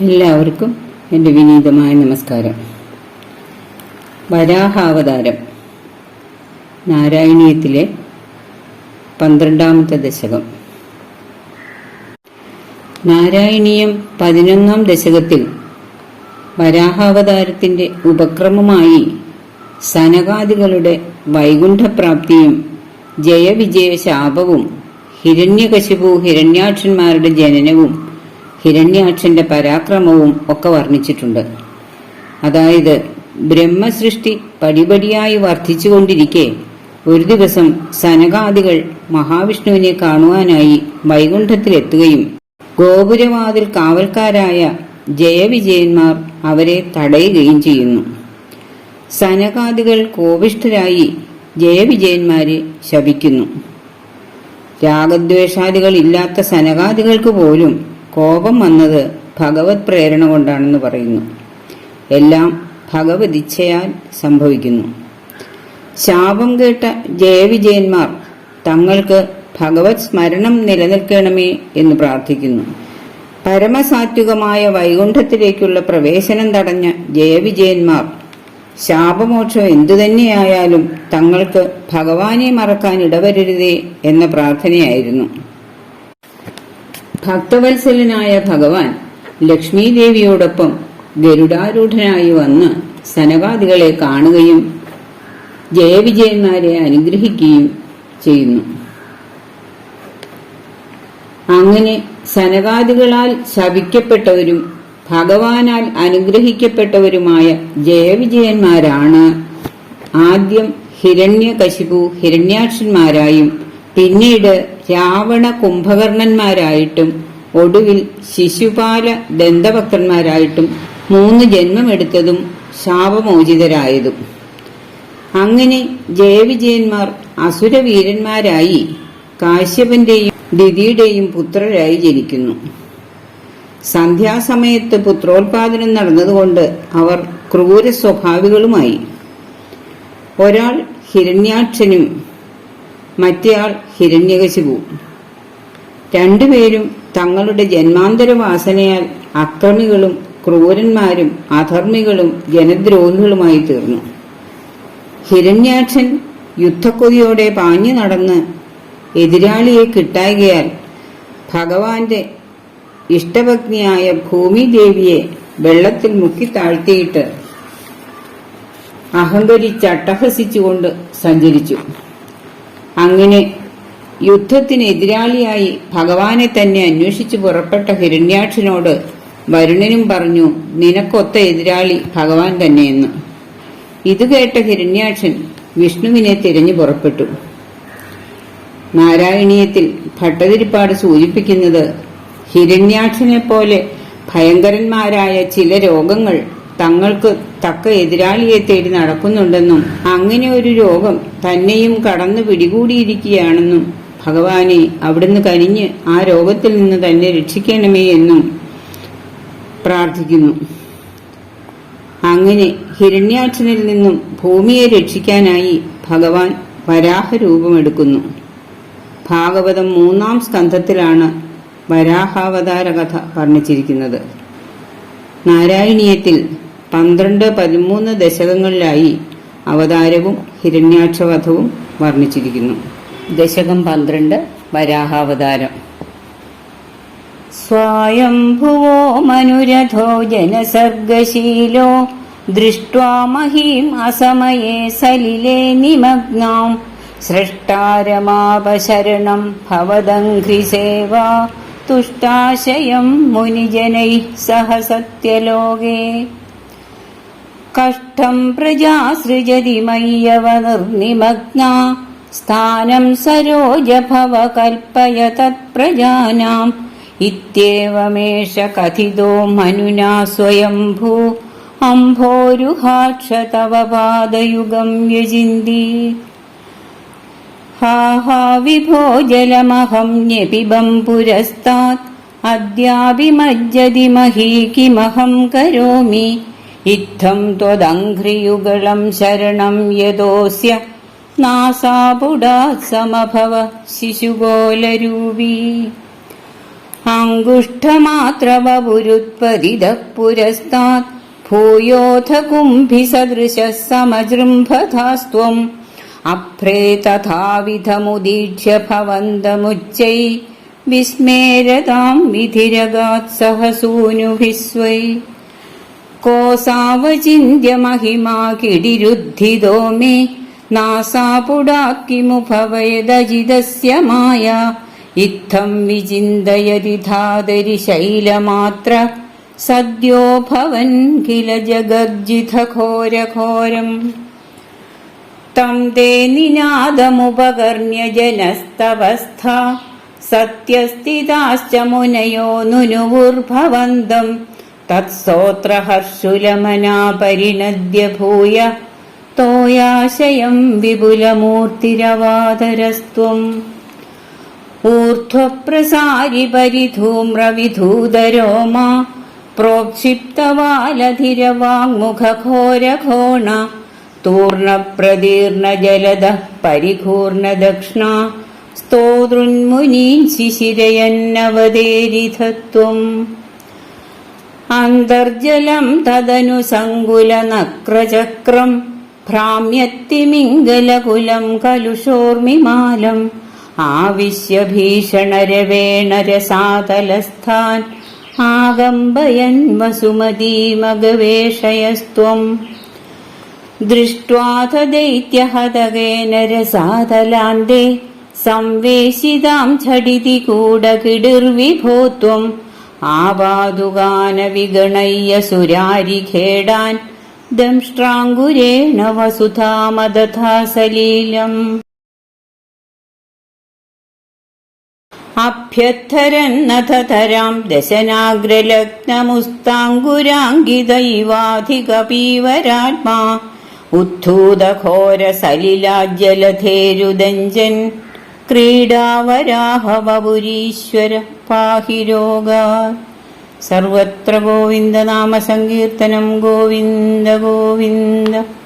എല്ലാവർക്കും എന്റെ വിനീതമായ നമസ്കാരം. വരാഹാവതാരം. നാരായണീയത്തിലെ പന്ത്രണ്ടാമത്തെ ദശകം. നാരായണീയം പതിനൊന്നാം ദശകത്തിൽ വരാഹാവതാരത്തിന്റെ ഉപക്രമമായി സനകാദികളുടെ വൈകുണ്ഠപ്രാപ്തിയും ജയവിജയ ശാപവും ഹിരണ്യകശിപു ഹിരണ്യാക്ഷന്മാരുടെ ജനനവും ഹിരണ്യാക്ഷന്റെ പരാക്രമവും ഒക്കെ വർണിച്ചിട്ടുണ്ട്. അതായത് ബ്രഹ്മസൃഷ്ടി പടിപടിയായി വർദ്ധിച്ചുകൊണ്ടിരിക്കെ ഒരു ദിവസം സനകാദികൾ മഹാവിഷ്ണുവിനെ കാണുവാനായി വൈകുണ്ഠത്തിലെത്തുകയും ഗോപുരവാതിൽ കാവൽക്കാരായ ജയവിജയന്മാർ അവരെ തടയുകയും ചെയ്യുന്നു. സനകാദികൾ കോപിഷ്ഠരായി ജയവിജയന്മാരെ ശപിക്കുന്നു. രാഗദ്വേഷാദികൾ ഇല്ലാത്ത സനകാദികൾക്ക് പോലും കോപം വന്നത് ഭഗവത് പ്രേരണ കൊണ്ടാണെന്ന് പറയുന്നു. എല്ലാം ഭഗവതിച്ഛയാൽ സംഭവിക്കുന്നു. ശാപം കേട്ട ജയവിജയന്മാർ തങ്ങൾക്ക് ഭഗവത് സ്മരണം നിലനിൽക്കണമേ എന്ന് പ്രാർത്ഥിക്കുന്നു. പരമസാത്വികമായ വൈകുണ്ഠത്തിലേക്കുള്ള പ്രവേശനം തടഞ്ഞ ജയവിജയന്മാർ ശാപമോക്ഷം എന്തുതന്നെയായാലും തങ്ങൾക്ക് ഭഗവാനെ മറക്കാൻ ഇടവരരുതേ എന്ന പ്രാർത്ഥനയായിരുന്നു. ഭക്തവത്സലനായ ഭഗവാൻ ലക്ഷ്മീദേവിയോടൊപ്പം ഗരുഡാരൂഢനായി വന്ന് സനവാദികളെ കാണുകയും ജയവിജയന്മാരെ അനുഗ്രഹിക്കുകയും ചെയ്യുന്നു. അങ്ങനെ സനവാദികളാൽ ശപിക്കപ്പെട്ടവരും ഭഗവാനാൽ അനുഗ്രഹിക്കപ്പെട്ടവരുമായ ജയവിജയന്മാരാണ് ആദ്യം ഹിരണ്യകശിപു ഹിരണ്യാക്ഷന്മാരായും പിന്നീട് രാവണ കുംഭകർണന്മാരായിട്ടും ഒടുവിൽ ശിശുപാല ദന്തഭക്തന്മാരായിട്ടും മൂന്ന് ജന്മമെടുത്തതും ശാപമോചിതരായതും. അങ്ങനെ ജയവിജയന്മാർ അസുരവീരന്മാരായി കാശ്യപന്റെയും ദിതിയുടെയും പുത്രരായി ജനിക്കുന്നു. സന്ധ്യാസമയത്ത് പുത്രോത്പാദനം നടന്നതുകൊണ്ട് അവർ ക്രൂര സ്വഭാവികളുമായി ഒരാൾ ഹിരണ്യാക്ഷനും മറ്റേയാൾ ഹിരണ്യകശിപു. രണ്ടുപേരും തങ്ങളുടെ ജന്മാന്തര വാസനയാൽ അക്രമികളും ക്രൂരന്മാരും അധർമ്മികളും ജനദ്രോഹികളുമായി തീർന്നു. ഹിരണ്യാക്ഷൻ യുദ്ധക്കൊതിയോടെ പാഞ്ഞു നടന്ന് എതിരാളിയെ കിട്ടായികയാൽ ഭഗവാന്റെ ഇഷ്ടപത്നിയായ ഭൂമിദേവിയെ വെള്ളത്തിൽ മുക്കി താഴ്ത്തിയിട്ട് അഹങ്കരിച്ചട്ടഹസിച്ചുകൊണ്ട് സഞ്ചരിച്ചു. അങ്ങനെ യുദ്ധത്തിന് എതിരാളിയായി ഭഗവാനെ തന്നെ അന്വേഷിച്ചു പുറപ്പെട്ട ഹിരണ്യാക്ഷനോട് വരുണനും പറഞ്ഞു നിനക്കൊത്ത എതിരാളി ഭഗവാൻ തന്നെയെന്ന്. ഇത് കേട്ട ഹിരണ്യാക്ഷൻ വിഷ്ണുവിനെ തിരഞ്ഞു പുറപ്പെട്ടു. നാരായണീയത്തിൽ ഭട്ടതിരിപ്പാട് സൂചിപ്പിക്കുന്നത് ഹിരണ്യാക്ഷനെ പോലെ ഭയങ്കരന്മാരായ ചില രോഗങ്ങൾ തങ്ങൾക്ക് തക്ക എതിരാളിയെ തേടി നടക്കുന്നുണ്ടെന്നും അങ്ങനെ ഒരു രോഗം തന്നെയും കടന്നു പിടികൂടിയിരിക്കുകയാണെന്നും ഭഗവാനെ അവിടുന്ന് കനിഞ്ഞ് ആ രോഗത്തിൽ നിന്ന് തന്നെ രക്ഷിക്കണമേ എന്നും പ്രാർത്ഥിക്കുന്നു. അങ്ങനെ ഹിരണ്യാക്ഷനിൽ നിന്നും ഭൂമിയെ രക്ഷിക്കാനായി ഭഗവാൻ വരാഹരൂപമെടുക്കുന്നു. ഭാഗവതം മൂന്നാം സ്കന്ധത്തിലാണ് വരാഹാവതാര കഥ വർണിച്ചിരിക്കുന്നത്. നാരായണീയത്തിൽ പന്ത്രണ്ട് പതിമൂന്ന് ദശകങ്ങളിലായി അവതാരവും ഹിരണ്യാക്ഷവധവും വർണ്ണിച്ചിരിക്കുന്നു ദശകം പന്ത്രണ്ട് വരാഹാവതാരം स्वायम्भुवो मनुरथो जनसर्गशीलो दृष्ट्वा महीम् असमये सलिले निमग्नाम् सृष्टारमापशरणम् भवदङ्घ्रिसेवा तुष्टाशयम् मुनिजनैः सह सत्यलोके കഷ്ടം പ്രജാസൃജതി മയ്യവ നിർനിമഗ്ന. സ്ഥാനം സരോജഭവ കൽപ്പയ തത്പ്രജാനാം. ഇത്യേവമേഷ കഥിതോ മനുനാ സ്വയംഭൂ. അംഭോരുഹാക്ഷ തവ പാദയുഗം യജിന്തി. ഹാ ഹാ വിഭോ ജലമഹം ന്യപിബം പുരസ്താത്. അദ്യാപി മഹീ കിമഹം കരോമി. इत्थं त्वदङ्घ्रियुगळम् शरणम् यतोऽस्य नासापुडात् समभव शिशुगोलरूपी अङ्गुष्ठमात्रबभुरुत्पदितः पुरस्तात् भूयोऽथ कुम्भिसदृशः समजृम्भथास्त्वम् अभ्रे तथाविधमुदीक्ष्य भवन्तमुच्चै विस्मेरताम् विधिरगात् सह सूनुभिः കോസാവചിന്യ മഹിമാ കിടിരുദ്ധിതോ മേ നാസാപുടാക്കിമുഭവയദജിതസ്യ മായ ഇത്തം വിചിന്തയതിധാതരി ശൈലമാത്ര സദ്യോ ഭവൻ കില ജഗജ്ജിതഘോരഘോരം തം തേ നിനാദമുപകർണ്യ ജനസ്തവസ്ഥ. സത്യസ്ഥിതാശ്ച മുനയോ നുനുവുർഭവന്തം. തത്സോത്രഹർഷുലമനാപരിണദ്യ ഭൂയ തോയാശയം വിപുലമൂർത്തിരവാതരസ്ത്വം ഊർധ്വപ്രസാരി പരിധൂമ്രവിധൂതരോമ പ്രോക്ഷിപ്തവാലധിരവാങ്മുഖഘോരഘോണ തൂർണപ്രദീർണജലദ പരിഘൂർണദക്ഷ്ണ സ്തോതൃന്മുനീൻ ശിശിരയന്നവതേരിധത്വം അന്തർജലം തദനു സങ്കുലനക്രചക്രം ഭ്രാമ്യത്തിമിംഗലകുലം കലുഷോർമിമാലം ആവിശ്യ ഭീഷണരവേണരസാതലസ്ഥാൻ ആകമ്പയൻ വസുമതീമഗവേഷയസ്ത്വം ദൃഷ്ട്വാഥ ദൈത്യഹതകേന രസാതലാന്തേ സംവേശിതാം ഝടിതി കൂടകിടിർവിഭോത്വം ആവാതുഗാന വിഗണയ്യ സുരാരിഖേടാൻ ദംഷ്ട്രാങ്കുരേണ വസുധാമതഥാ സലീലം. അഭ്യർത്ഥരന്നഥ തരാം ദശനാഗ്രലഗ്നമുസ്താങ്കുരാങ്കിദൈവാധികപീവരാത്മാ ഉദ്ധൂതഘോരസലിലാജ്ജലധേരുദഞ്ജൻ ക്രീഡാവരാഹവപുരീശ്വര. പാഹി രോഗാ. സർവത്ര ഗോവിന്ദനാമസങ്കീർത്തനം ഗോവിന്ദ ഗോവിന്ദ.